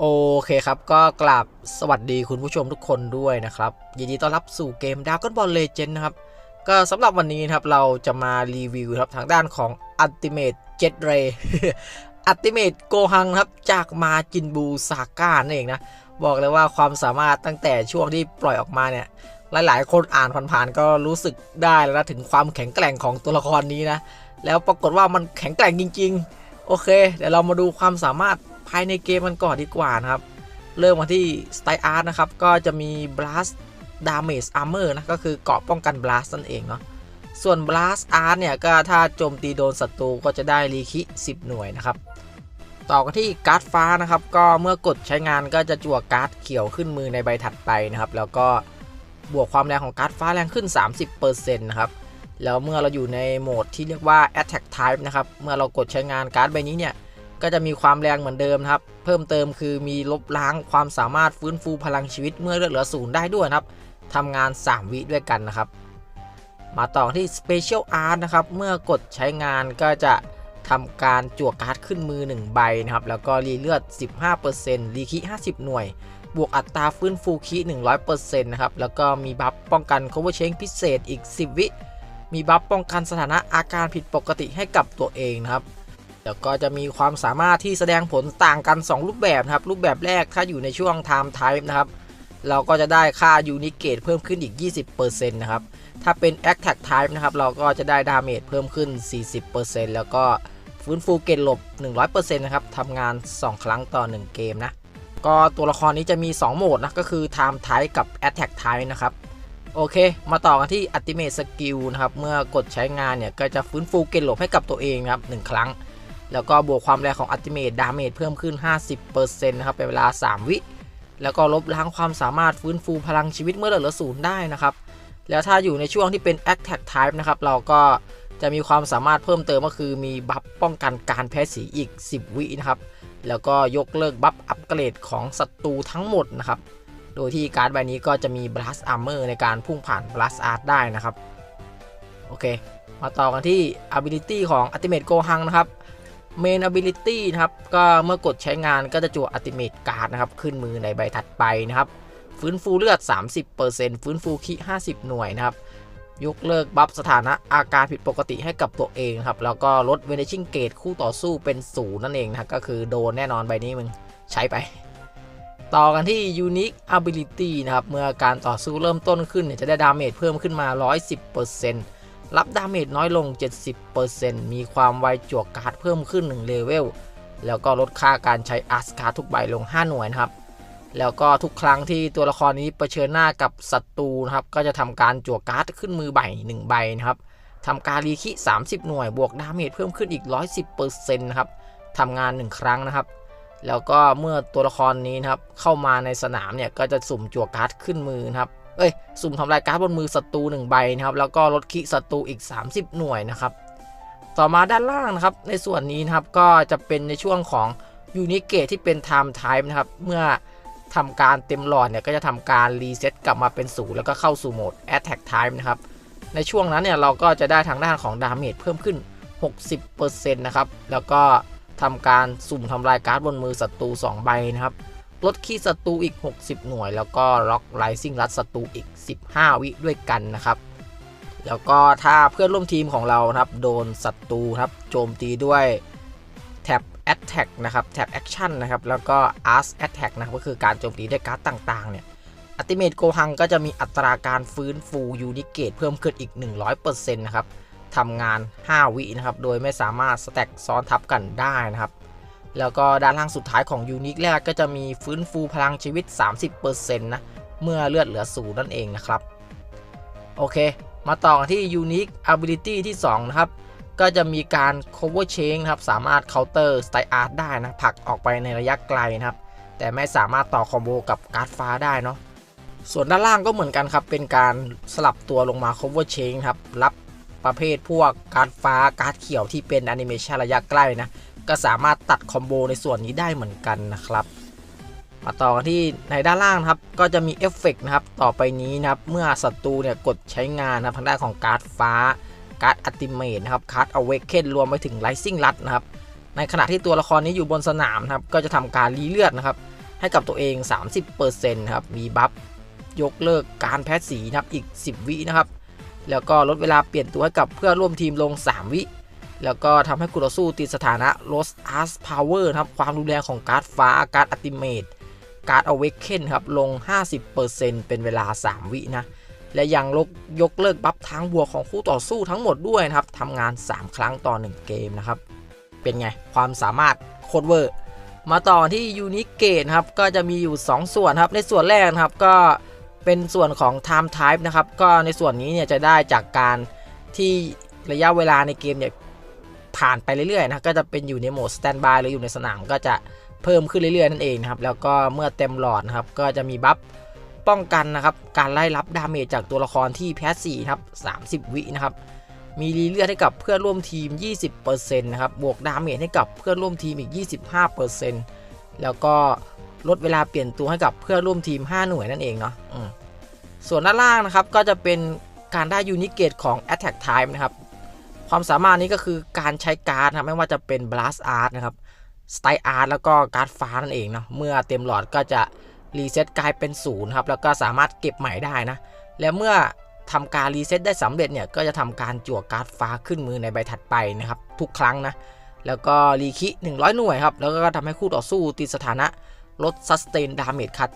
โอเคครับก็กราบสวัสดีคุณผู้ชมทุกคนด้วยนะครับ ยินดีต้อนรับสู่เกม Dragon Ball Legend นะครับ ก็สำหรับวันนี้นะครับเราจะมารีวิวครับทางด้านของ Ultimate Jet Ray Ultimate Gohan ครับจากมาจินบูซาก้านั่นเองนะ บอกเลยว่าความสามารถตั้งแต่ช่วงที่ปล่อยออกมาเนี่ย หลายๆ คนอ่านผ่านๆก็รู้สึกได้แล้วนะถึงความแข็งแกร่งของตัวละครนี้นะ แล้วปรากฏว่ามันแข็งแกร่งจริง ๆ โอเค เดี๋ยวเรามาดูความสามารถ ภายในเกมมันก่อนดีกว่านะครับ เริ่มมาที่ Style Art นะครับ ก็จะมี Blast Damage Armor นะ ก็คือเกราะป้องกัน Blast นั่นเองเนาะส่วน Blast Art เนี่ย ก็ถ้าโจมตีโดนศัตรูก็จะได้รีคิ 10 หน่วยนะครับ ต่อกันที่การ์ดฟ้านะครับ ก็เมื่อกดใช้งานก็จะจั่วการ์ดเขียวขึ้นมือในใบถัดไปนะครับ แล้วก็บวกความแรงของการ์ดฟ้าแรงขึ้น 30%นะครับแล้วเมื่อเราอยู่ในโหมดที่เรียกว่า Attack Type นะครับ เมื่อเรากดใช้งานการ์ดใบนี้เนี่ย ก็จะมีความแรงเหมือนเดิมครับ เพิ่มเติมคือมีลบล้างความสามารถฟื้นฟูพลังชีวิตเมื่อเลือดเหลือศูนย์ได้ด้วยครับทำงาน 3 วิด้วยกันนะครับ มาต่อที่ Special Art นะครับ เมื่อกดใช้งานก็จะทำการจั่วการ์ดขึ้นมือ 1 ใบนะครับ แล้วก็รีเลือด 15%รีคิ50 หน่วย บวกอัตราฟื้นฟูคิ100%นะครับ แล้วก็มีบัฟป้องกัน cover change พิเศษอีก 10 วิ มีบัฟป้องกันสถานะอาการผิดปกติให้กับตัวเองนะครับ แล้วก็จะมีความสามารถที่แสดงผลต่างกัน 2 รูปแบบนะครับ รูปแบบแรกถ้าอยู่ในช่วง Time Type นะครับ เราก็จะได้ค่า Unique Gate เพิ่มขึ้นอีก 20%นะครับ ถ้าเป็น Attack Type นะครับ เราก็จะได้ดาเมจเพิ่มขึ้น 40%แล้วก็ฟื้นฟูเกตหลบ 100%นะครับทำงาน 2 ครั้งต่อ 1 เกมนะ ก็ตัวละครนี้จะมี 2 โหมดนะ ก็คือ Time Type กับ Attack Type นะครับโอเค มาต่อกันที่ Ultimate Skill นะครับ เมื่อกดใช้งานเนี่ย ก็จะฟื้นฟูเกตหลบให้กับตัวเองนะครับ 1 ครั้ง แล้วก็บวกความแรงของ Ultimate Damage เพิ่มขึ้น 50%นะครับเป็นเวลา 3 วิ แล้วก็ลบล้างความสามารถฟื้นฟูพลังชีวิตเมื่อเหลือศูนย์ได้นะครับ แล้วถ้าอยู่ในช่วงที่เป็น Attack Type นะครับเราก็จะมีความสามารถเพิ่มเติมก็คือมีบัฟป้องกันการแพ้สีอีก 10 วินะครับ แล้วก็ยกเลิกบัฟอัปเกรดของศัตรูทั้งหมดนะครับ โดยที่การ์ดใบนี้ก็จะมี Blast Armor ในการพุ่งผ่าน Blast Art ได้นะครับ โอเค มาต่อกันที่ Ability ของ Ultimate Gohan นะครับ Main Ability นะครับ ก็เมื่อกดใช้งานก็จะจั่ว Ultimate Card นะครับ ขึ้นมือในใบถัดไปนะครับ ฟื้นฟูเลือด 30%ฟื้นฟูคิ50 หน่วยนะครับ ยกเลิกบัฟสถานะอาการผิดปกติให้กับตัวเองครับ แล้วก็ลด Vanishing Gate คู่ต่อสู้เป็นศูนย์นั่นเองนะครับก็คือโดนแน่นอนใบนี้มึงใช้ไป ต่อกันที่ Unique Ability นะครับ เมื่อการต่อสู้เริ่มต้นขึ้นเนี่ยจะได้ดาเมจเพิ่มขึ้นมา 110% รับดาเมจน้อยลง 70%มีความไวจวกการ์ดเพิ่มขึ้น 1 เลเวล แล้วก็ลดค่าการใช้อาสการ์ทุกใบลง 5 หน่วยนะครับ แล้วก็ทุกครั้งที่ตัวละครนี้เผชิญหน้ากับศัตรูนะครับ ก็จะทำการจั่วการ์ดขึ้นมือใบ1ใบนะครับทำการรีคิ 30 หน่วย บวกดาเมจเพิ่มขึ้นอีก 110%นะครับทำงาน 1 ครั้งนะครับ แล้วก็เมื่อตัวละครนี้นะครับเข้ามาในสนามเนี่ยก็จะสุ่มจั่วการ์ดขึ้นมือนะครับ เอ้ยสุ่มทำลายการ์ดบนมือศัตรู1ใบนะครับแล้วก็ลดคิศัตรูอีก 30 หน่วยนะครับต่อมาด้านล่างนะครับในส่วนนี้นะครับก็จะเป็นในช่วงของยูนิเกตที่เป็น Time Type นะครับเมื่อทำการเต็มหลอดเนี่ยก็จะทำการรีเซ็ตกลับมาเป็นศูนย์แล้วก็เข้าสู่โหมด Attack Type นะครับในช่วงนั้นเนี่ยเราก็จะได้ทางด้านของดาเมจเพิ่มขึ้น 60%นะครับแล้วก็ทำการสุ่มทำลายการ์ดบนมือศัตรู2ใบนะครับ ลดคีย์ศัตรูอีก 60 หน่วย แล้วก็ล็อกไลซิ่งรัดศัตรูอีก 15 วิด้วยกันนะครับ แล้วก็ถ้าเพื่อนร่วมทีมของเรานะครับ โดนศัตรูครับโจมตีด้วยแท็บ Attack นะครับแท็บ Action นะครับ แล้วก็ Art Attack นะครับก็คือการโจมตีด้วยการ์ดต่างๆ เนี่ยอัติเมตโกฮังก็จะมีอัตราการฟื้นฟูยูนิเกตเพิ่มขึ้นอีก 100%นะครับทำงาน 5 วินะครับ โดยไม่สามารถสแต็กซ้อนทับกันได้นะครับ แล้วก็ด้านล่างสุดท้ายของยูนิคแรกก็จะมีฟื้นฟูพลังชีวิต 30%นะเมื่อเลือดเหลือศูนย์นั่นเองนะครับ โอเค มาต่อกันที่ Unique Ability ที่ 2 นะครับ ก็จะมีการ cover change นะครับ สามารถ counter style art ได้นะผลักออกไปในระยะไกลนะครับ แต่ไม่สามารถต่อคอมโบกับการ์ดฟ้าได้เนาะส่วนด้านล่างก็เหมือนกันครับ เป็นการสลับตัวลงมา cover change ครับ รับประเภทพวกการ์ดฟ้าการ์ดเขียวที่เป็นแอนิเมชันระยะใกล้นะ ก็สามารถตัดคอมโบในส่วนนี้ได้เหมือนกันนะครับ มาต่อกันที่ในด้านล่างนะครับ ก็จะมีเอฟเฟกนะครับ ต่อไปนี้นะครับ เมื่อศัตรูเนี่ยกดใช้งานนะครับทางด้านของการ์ดฟ้า การ์ดอัติเมทนะครับ การ์ดอเวกเคนรวมไปถึงไลซิ่งรัดนะครับ ในขณะที่ตัวละครนี้อยู่บนสนามนะครับ ก็จะทำการรีเลือดนะครับ ให้กับตัวเอง 30%ครับ มีบัฟยกเลิกการแพ้สีนะครับ อีก 10 วินะครับ แล้วก็ลดเวลาเปลี่ยนตัวให้กับเพื่อร่วมทีมลง 3 วิ แล้วก็ทำให้คู่ต่อสู้ติดสถานะ Lost Art Power ครับ ความรุนแรงของการ์ดฟ้าการ์ดอัติเมตการ์ด Awaken ครับ ลง 50%เป็นเวลา 3 วินะ และยังลกยกเลิกบัฟทางบวกของคู่ต่อสู้ทั้งหมดด้วยนะครับทำงาน 3 ครั้งต่อ 1 เกมนะครับ เป็นไง ความสามารถโคตรเวอร์ มาต่อที่ยูนิเกตครับ ก็จะมีอยู่ 2 ส่วนครับ ในส่วนแรกครับก็เป็นส่วนของ Time Type นะครับ ก็ในส่วนนี้เนี่ยจะได้จากการที่ระยะเวลาในเกมเนี่ย ผ่านไปเรื่อยๆนะก็จะเป็นอยู่ในโหมด Standby หรืออยู่ในสนามก็จะเพิ่มขึ้นเรื่อยๆนั่นเองนะครับแล้วก็เมื่อเต็มหลอดนะครับก็จะมีบัฟป้องกันนะครับการไล่รับดาเมจจากตัวละครที่แพ้4ครับ30 วินะครับมีรีเลือดให้กับเพื่อนร่วมทีม 20%นะครับบวกดาเมจให้กับเพื่อนร่วมทีมอีก 25%แล้วก็ลดเวลาเปลี่ยนตัวให้กับเพื่อนร่วมทีม 5 หน่วยนั่นเองเนาะส่วนด้านล่างนะครับก็จะเป็นการได้ยูนิเกตของ Attack Time นะครับ ความสามารถนี้ก็คือการใช้การ์ดนะไม่ว่าจะเป็น Blast Art นะครับ Style Art แล้วก็การ์ดฟ้านั่นเองเนาะเมื่อเต็มหลอดก็จะรีเซ็ตกลายเป็นศูนย์ครับแล้วก็สามารถเก็บใหม่ได้นะและเมื่อทำการรีเซ็ตได้สำเร็จเนี่ยก็จะทำการจั่วการ์ดฟ้าขึ้นมือในใบถัดไปนะครับทุกครั้งนะแล้วก็รีคิ 100 หน่วยครับ แล้วก็ทำให้คู่ต่อสู้ติดสถานะลด sustain damage คัด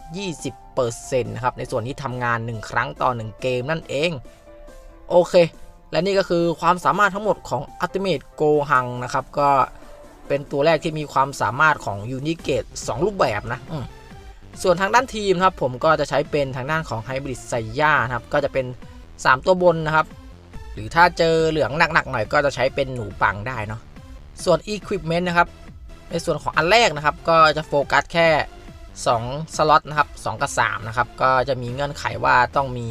20%นะครับ ในส่วนที่ทำงาน 1 ครั้งต่อ 1 เกมนั่นเอง โอเค และนี่ก็คือความสามารถทั้งหมดของ Ultimate Go Hang นะครับ ก็เป็นตัวแรกที่มีความสามารถของ Unicate 2รูปแบบนะส่วนทางด้านทีมครับ ผมก็จะใช้เป็นทางด้านของไฮบริดไซย่านะครับ ก็จะเป็น 3 ตัวบนนะครับ หรือถ้าเจอเหลืองหนักๆหน่อยก็จะใช้เป็นหนูปังได้เนาะส่วน Equipment นะครับ ในส่วนของอันแรกนะครับ ก็จะโฟกัสแค่ 2 สล็อตนะครับ 2 กับ 3 นะครับ ก็จะมีเงื่อนไขว่าต้องมี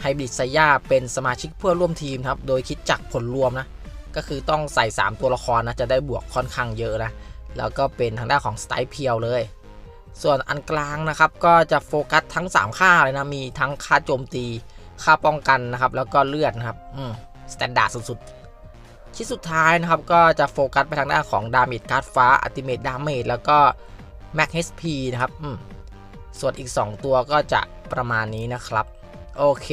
ไฮบริดไซย่าเป็นสมาชิกเพื่อร่วมทีมครับ โดยคิดจากผลรวมนะ ก็คือต้องใส่ 3 ตัวละครนะ จะได้บวกค่อนข้างเยอะนะ แล้วก็เป็นทางด้านของสไตล์เพียวเลย ส่วนอันกลางนะครับ ก็จะโฟกัสทั้ง 3 ค่าเลยนะ มีทั้งค่าโจมตี ค่าป้องกันนะครับ แล้วก็เลือดนะครับ อืมสแตนดาร์ดสุดๆ ชิ้นสุดท้ายนะครับ ก็จะโฟกัสไปทางด้านของดาเมจการ์ดฟ้าอัติเม e ดาเมจแล้วก็แม็ก HP นะครับ อืม ส่วนอีก 2 ตัวก็จะประมาณนี้นะครับ โอเค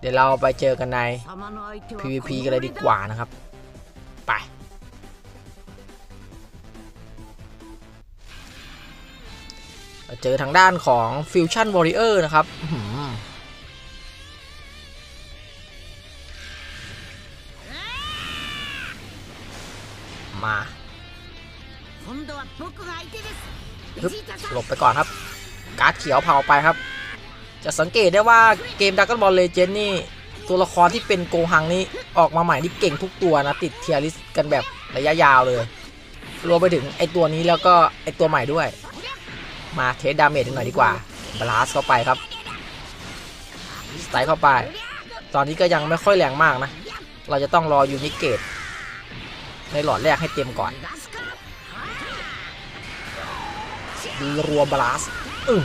เดี๋ยวเราไปเจอกันใน PVP กันเลยดีกว่านะครับ ไป เจอทางด้านของ Fusion Warrior นะครับอื้อหือมาฮึบหลบไปก่อนครับ การ์ดเขียวเผาไปครับ จะสังเกตได้ว่าเกม Dragon Ball Legend นี่ตัวละครที่เป็นโกหังนี่ออกมาใหม่นี่เก่งทุกตัวนะ ติดเทียริสกันแบบระยะยาวเลย รวมไปถึงไอตัวนี้แล้วก็ไอตัวใหม่ด้วย มาเทสดาเมจหน่อยดีกว่าบลาสเข้าไปครับสไตล์เข้าไป ตอนนี้ก็ยังไม่ค่อยแรงมากนะ เราจะต้องรอยูนิเกตในหลอดแรกให้เต็มก่อนรัวบลาสอือ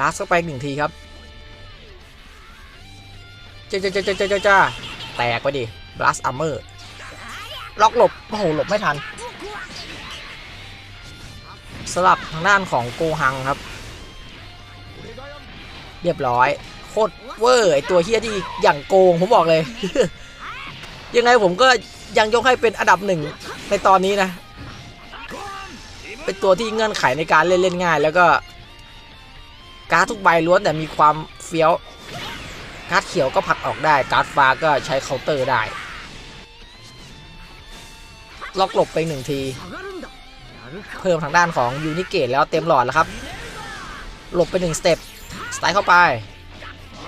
ลาสเข้าไปหนึ่งทีครับจ้าจ้าจ้าจ้าจ้าจ้าแตกไปดิบลาสอัมเมอร์ ล็อกหลบ โอ้โห หลบไม่ทัน สลับทางด้านของโกหังครับ เรียบร้อย โคตรเวอร์ไอตัวเฮียที่อย่างโกง ผมบอกเลย ยังไงผมก็ยังยกให้เป็นอันดับหนึ่งในตอนนี้นะ เป็นตัวที่เงื่อนไขในการเล่นเล่นง่าย แล้วก็ การ์ดทุกใบล้วนแต่มีความเฟี้ยว การ์ดเขียวก็ผลักออกได้ การ์ดฟ้าก็ใช้เคาน์เตอร์ได้ ล็อกหลบไปหนึ่งที เพิ่มทางด้านของยูนิเกตแล้วเต็มหลอดแล้วครับ หลบไปหนึ่งสเต็ป สไตล์เข้าไป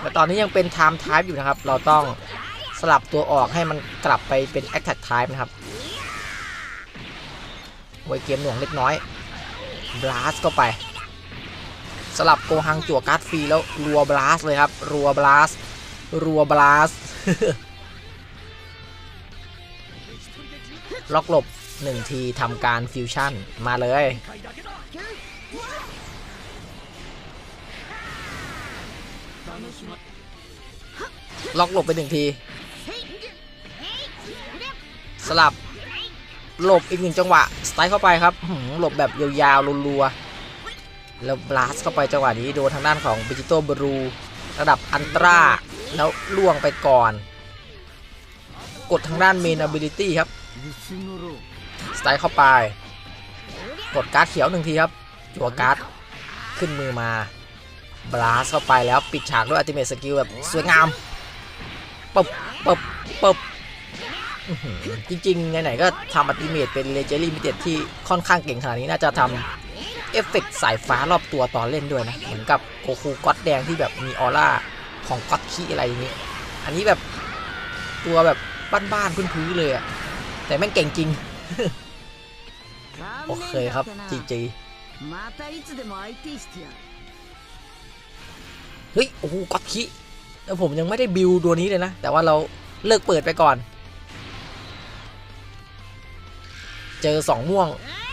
แต่ตอนนี้ยังเป็น Time Type อยู่นะครับ เราต้องสลับตัวออกให้มันกลับไปเป็น Attack Type นะครับไวเกมหน่วงเล็กน้อย Blast เข้าไป สลับโกฮังจั่วการ์ดฟรีแล้วรัว Blast เลยครับ รัว Blast รัว Blast ล็อกหลบหนึ่งทีทำการฟิวชั่นมาเลย ล็อกหลบไปหนึ่งที สลับหลบอีกหนึ่งจังหวะ สไตล์เข้าไปครับหืมหลบแบบยาวๆรัวๆ แล้วบลัสเข้าไปจังหวะนี้โดนทางด้านของบิจิโตบรูระดับอันตราแล้วล่วงไปก่อน กดทางด้านเมน ability ครับสไตล์เข้าไป กดการ์ดเขียวหนึ่งทีครับจั่วการ์ดขึ้นมือมาบลาสเข้าไปแล้วปิดฉากด้วยอัติเม e สกิลแบบสวยงามปบปบปบจริงๆไหนๆก็ทำอัติเม e เป็นเลเจอรี่มิเต็ดที่ค่อนข้างเก่งขนาดนี้น่าจะทำ เอฟเฟกสายฟ้ารอบตัวตอนเล่นด้วยนะ เหมือนกับโกคูก๊อตแดงที่แบบมีออร่าของก๊อตคีอะไรนี้ อันนี้แบบตัวแบบบ้านๆพื้นๆเลยอะแต่แม่งเก่งจริง โอเคครับจีจีเฮ้ย โอ้โหก๊อตคีแล้วผมยังไม่ได้บิวตัวนี้เลยนะ แต่ว่าเราเลิกเปิดไปก่อน เจอสองม่วง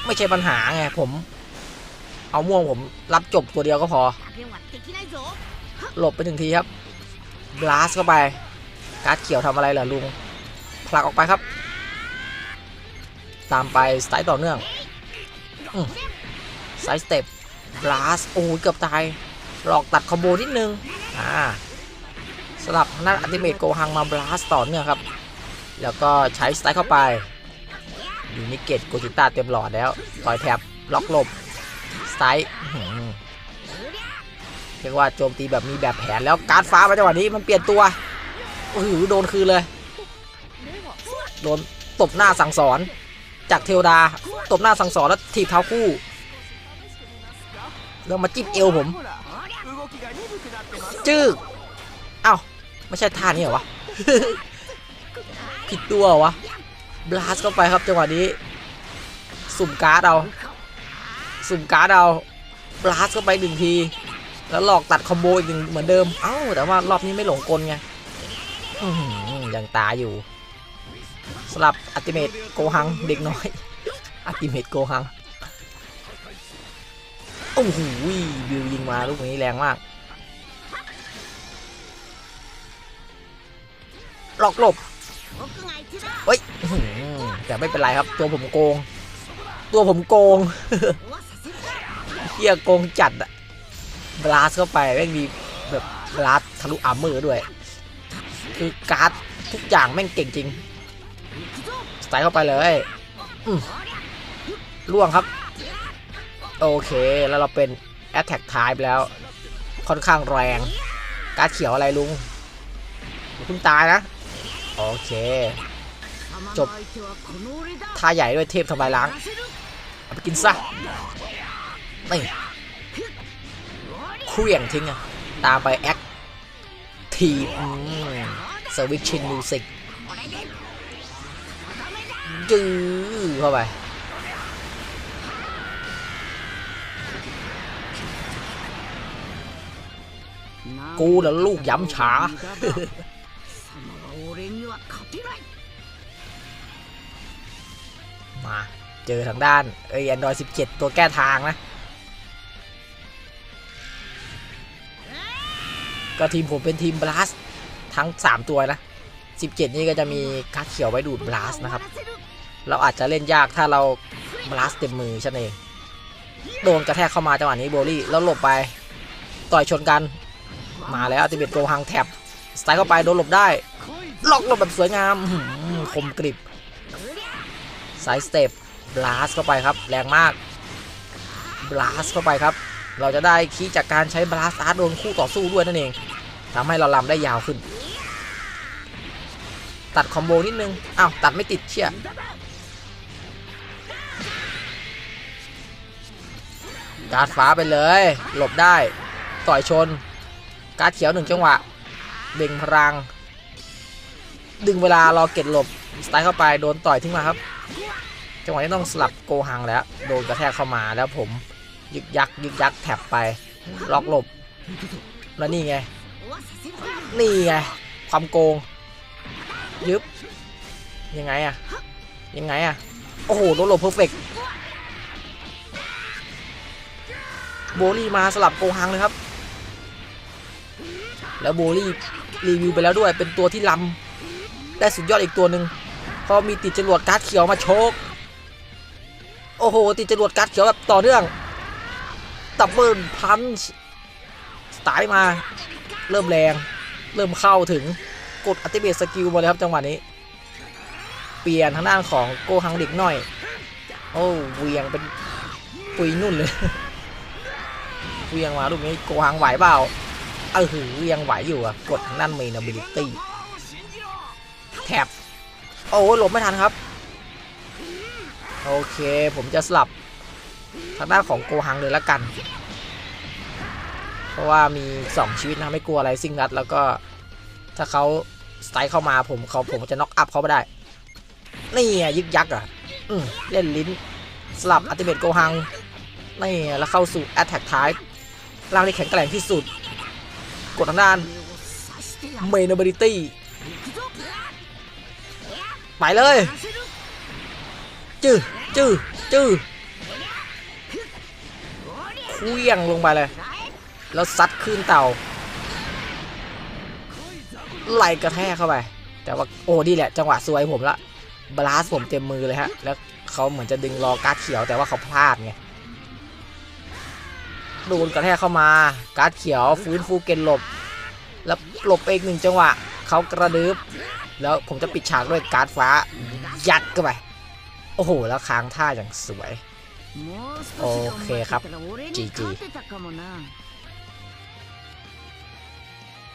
ไม่ใช่ปัญหาไงผม เอาม่วงผมรับจบตัวเดียวก็พอ หลบไปถึงทีครับบลัสเข้าไป การ์ดเขียวทำอะไรเหรอลุงผลักออกไปครับ ตามไปสไตล์ต่อเนื่องไซส์สเต็ปบลัสโอ้ยเกือบตาย หลอกตัดคอมโบนิดนึง อ่าสลับนัดอัติเมตโกหังมาบลัสต่อเนื่องครับ แล้วก็ใช้สไตล์เข้าไปยูนิเกตโกจิต้าเต็มหลอดแล้วต่อยแถบล็อกหลบ สไตล์เรียกว่าโจมตีแบบมีแบบแผนแล้วการ์ดฟ้ามาจังหวะนี้มันเปลี่ยนตัวโอ้โหโดนคืนเลย โดนตบหน้าสั่งสอน จากเทวดาตบหน้าสั่งสอนแล้วถีบเท้าคู่แล้วมาจิ้มเอวผมจึกเอ้าไม่ใช่ท่านี้เหรอวะผิดตัวเหรอวะบลาสเข้าไปครับจังหวะนี้ สุ่มการ์ดเอา สุ่มการ์ดเอาบลัสเข้าไปหนึ่งที แล้วหลอกตัดคอมโบอีกหนึ่งเหมือนเดิม เอ้า แต่ว่ารอบนี้ไม่หลงกลไงยังตาอยู่ สลับอัติเมตโกหังเด็กน้อยอัติเมตโกหังโอ้โหบิวยิงมาลูกนี้แรงมาก หลอกหลบเฮ้ยแต่ไม่เป็นไรครับ ตัวผมโกง ตัวผมโกง เฮียโกงจัดอะบลาสเข้าไปแม่งมีแบบบลาสทะลุอาร์เมอร์ด้วย คือการ์ดทุกอย่างแม่งเก่งจริงสไตล์เข้าไปเลยล่วงครับ โอเคแล้วเราเป็นแอตแทกท้ายไปแล้ว ค่อนข้างแรง การ์ดเขียวอะไรลุงคุณตายนะ โอเค จบท่าใหญ่ด้วยเทพทำลายล้าง เอาไปกินซะ นี่เครื่องทิ้งอะตามไปแอคทีมสวิตชินมิวสิกจื้อเข้าไป กูและลูกย้ำฉามา เจอทางด้านไอ้แอนดรอยสิบเจ็ดตัวแก้ทางนะ ก็ทีมผมเป็นทีมบลัสทั้ง 3 ตัวนะ 17 นี่ก็จะมีการ์ดเขียวไว้ดูดบลัสนะครับ เราอาจจะเล่นยากถ้าเราบลัสเต็มมือใช่ไหมโดนกระแทกเข้ามาจังหวะนี้โบลี่แล้วหลบไป ต่อยชนกัน มาแล้วอัติเบตโกฮังแท็บสไตล์เข้าไปโดนหลบได้ล็อกหลบแบบสวยงามคมกริบไซส์สเต็ปบลาสเข้าไปครับ แรงมากบลาสเข้าไปครับ เราจะได้คีจากการใช้บลาสอาร์ตโดนคู่ต่อสู้ด้วยนั่นเอง ทำให้เราลำได้ยาวขึ้น ตัดคอมโบนิดนึงอ้าวตัดไม่ติดเชี่ยการฟ้าไปเลย หลบได้ ต่อยชน การเขียวหนึ่งจังหวะ เบ่งพลัง ดึงเวลารอเก็ตหลบ สไตล์เข้าไป โดนต่อยทิ้งมาครับ จังหวะนี้ต้องสลับโกหังแล้ว โดนกระแทกเข้ามาแล้วผม ยึกยักยึกยักแถบไป ล็อกหลบ แล้วนี่ไง นี่ไงความโกง ยึบ ยังไงอะยังไงอะโอ้โหโดนหลบเพอร์เฟกโบลี่มาสลับโกหังเลยครับ แล้วโบลี่รีวิวไปแล้วด้วย เป็นตัวที่ล้ำได้สุดยอดอีกตัวหนึ่งเพอมีติดจรวดการ์ดเขียวมาโชกโอ้โห ติดจรวดกัดเขียวแบบต่อเนื่องดับเบิลพันช์ ตล์มา เริ่มแรง เริ่มเข้าถึงกดอัติเบตสกิลมาเลยครับจังหวะนี้ เปลี่ยนทางด้านของโกฮังเด็กหน่อย โอ้เวียงเป็นปุยนุ่นเลยเวียงมาลูกนี้โกฮังไหวเปล่าเออหือยังไหวอยู่อะกดทางด้านเมน ability แท็บโอ้หลบไม่ทันครับ โอเคผมจะสลับทางด้านของโกฮังเลยละกัน เพราะว่ามี 2 ชีวิตนะไม่กลัวอะไรซิงนัด แล้วก็ถ้าเขาสไตล์เข้ามาผมเขาผมจะน็อกอัพเขาไม่ได้ นี่อะยึกยักอะเล่นลิ้นสลับอัติเมตโกฮังนี่แล้วเข้าสู่แอตแทกท้ายร่างได้แข็งแกร่งที่สุด กดทางด้านเมนเบอริตี้ไปเลย จื้อจื้อจื้อเคลี้ยงลงไปเลย แล้วซัดขึ้นเต่าไหลกระแทกเข้าไป แต่ว่าโอ้ดีแหละ จังหวะสวยผมละบลาสผมเต็มมือเลยฮะ แล้วเขาเหมือนจะดึงรอการ์ดเขียวแต่ว่าเขาพลาดไงโดนกระแทกเข้ามา การ์ดเขียวฟื้นฟูเกนหลบ แล้วหลบไอีกหนึ่งจังหวะเขากระดึบแล้วผมจะปิดฉากด้วยการ์ดฟ้ายัดเข้าไป โอ้โห แล้วค้างท่าอย่างสวย โอเคครับจีจี